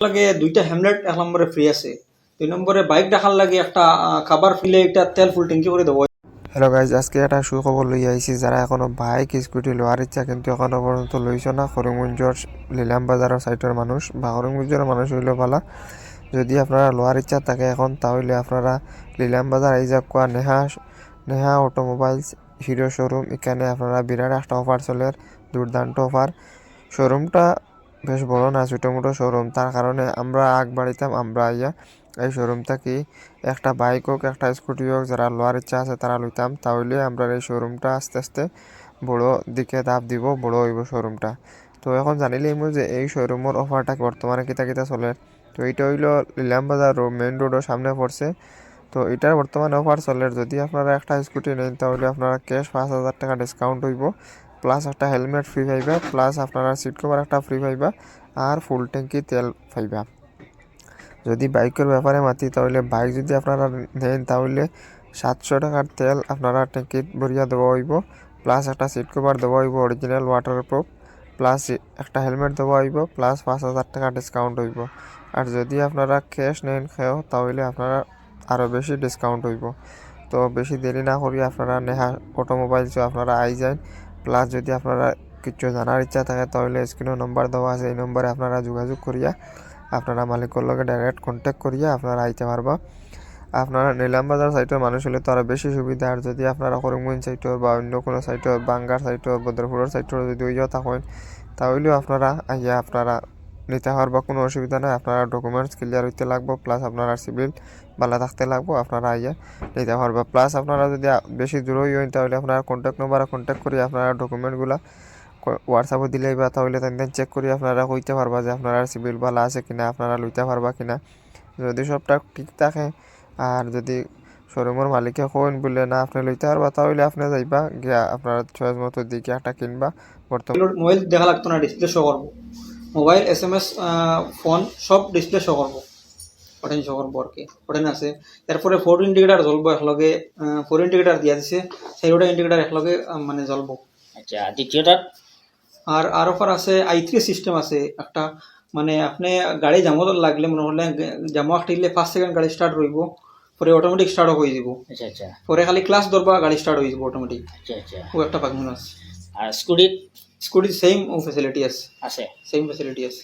লাগে দুইটা হ্যামলেট, এক নম্বরে ফ্রি আছে। দুই নম্বরে বাইক দেখার লাগে একটা খাবার ফিলে একটা তেল ফুল ট্যাঙ্কি করে দেবো। হ্যালো গাইজ আজকে একটা সুখবর লই আইছি। যারা এখনও বাইক স্কুটি লোয়ার ইচ্ছা কিন্তু এখনও পর্যন্ত লইছ না। করিমগঞ্জর লিলাম বাজারের সাইটের মানুষ বা করিমগঞ্জের মানুষ হইলে পালা যদি আপনারা লোয়ার ইচ্ছা থাকে এখন, তাহলে আপনারা লিলাম বাজার আই যাক Neha Neha automobiles Hero showroom এখানে আপনারা বিরাট একটা অফার চলে। দুর্দান্ত অফার শোরুমটা বেশ বড় না ছোটো মোটো শোরুম তার কারণে আমরা আগ বাড়িতাম, আমরা আইয়া এই শোরুমটা কি, একটা বাইক হোক, একটা স্কুটি হোক, যারা লোয়ার ইচ্ছা আছে তারা লইতাম। তাহলে আমরা এই শোরুমটা আস্তে আস্তে বড় দিকে ধাপ দিব, বড় হইব শোরুমটা তো এখন জানিলেই মো যে এই শোরুমের অফারটা বর্তমানে কিতা কিতা চলে। তো এইটা হইল লিলাম বাজার মেইন রোডের সামনে পড়ছে। তো এটার বর্তমানে অফার চলে। যদি আপনারা একটা স্কুটি নেন, তাহলে আপনারা ক্যাশ পাঁচ হাজার টাকা ডিসকাউন্ট হইব। প্লাস একটা হেলমেট ফ্রি পাইবা প্লাস আপনারা সিট কভার একটা ফ্রি পাইবা আর ফুল ট্যাঙ্কি তেল পাইবা যদি বাইকের ব্যাপারে মাতি, তাহলে বাইক যদি আপনারা নেন, তাহলে সাতশো টাকার তেল আপনারা ট্যাঙ্কিত ভরিয়া দেওয়া হইব। প্লাস একটা সিট কভার দেওয়া হইব অরিজিনাল ওয়াটার প্রুফ প্লাস একটা হেলমেট দেওয়া হইব প্লাস পাঁচ হাজার টাকা ডিসকাউন্ট হইব। আর যদি আপনারা ক্যাশ নেন খেয়েও তাহলে আপনারা আরও বেশি ডিসকাউন্ট হইব। তো বেশি দেরি না করি আপনারা নেহা অটোমোবাইলসও আপনারা আই যান প্লাস যদি আপনারা কিছু জানার ইচ্ছা থাকে, তাহলে স্ক্রিনে নম্বর দেওয়া আছে, এই নম্বরে আপনারা যোগাযোগ করিয়া আপনারা মালিকের লগে ডাইরেক্ট কন্ট্যাক্ট করিয়া আপনারা আইতে পারবা। আপনারা নিলাম বাজার সাইটের মানুষ হলে তো আরও বেশি সুবিধা। আর যদি আপনারা করিমগঞ্জ সাইটর বা অন্য কোনো সাইটর বাঙ্গার সাইটর বদ্রপুরের সাইটর যদি ওই থাকেন, তাহলেও আপনারা আইয়া আপনারা নিতে পারবা কোনো অসুবিধা নাই। আপনারা ডকুমেন্টস ক্লিয়ার হইতে লাগবো প্লাস আপনারা সিভিল ভালো থাকতে লাগবো, আপনারা আইয়া নিতে পারবা প্লাস আপনারা যদি বেশি দূর হইন, তাহলে আপনারা কন্ট্যাক্ট নম্বরে কন্ট্যাক্ট করে, আপনারা ডকুমেন্টগুলা হোয়াটসঅ্যাপে দিলেই বা তাহলে তেন চেক করে, আপনারা কইতে পারবা যে আপনারা সিভিল ভালো আছে কিনা, আপনারা লইতে পারবা কিনা। যদি সবটা ঠিক থাকে, আর যদি শোরুমের মালিকে কইন বলে না আপনি লইতে পারবা, তাহলে আপনি যাইবা, গিয়া আপনার চয়েস মতো দিকে একটা কিনবা। বর্তমানে মোবাইল দেখা লাগতো না ডিসপ্লে শো করব। Mobile S M S phone সব ডিসপ্লে শো করব। ওটাই শো করব আর কি ওটাই আছে। তারপরে ফোর ইন্ডিকেটার জ্বলবো একলগে। ফোর ইন্ডিকেটার দিয়া দিছে। সেইটা ইন্ডিকেটার একলগে মানে জ্বলবো। আচ্ছা দ্বিতীয়টা আর আর অফার আছে আই থ্রি সিস্টেম আছে একটা। মানে আপনি গাড়ি জামো লাগলে মনে হলে জামো একটা ফার্স্ট সেকেন্ড গাড়ি স্টার্ট রইব পরে অটোমেটিক স্টার্ট হয়ে যাব আচ্ছা আচ্ছা। পরে খালি ক্লাস ধরবা গাড়ি স্টার্ট হয়ে যাব অটোমেটিক আচ্ছা আচ্ছা। ও একটা পাকমুন আছে। আর স্কুটির? স্কুটির সেম ফেসিলিটি আছে আছে সেম ফেসিলিটি আছে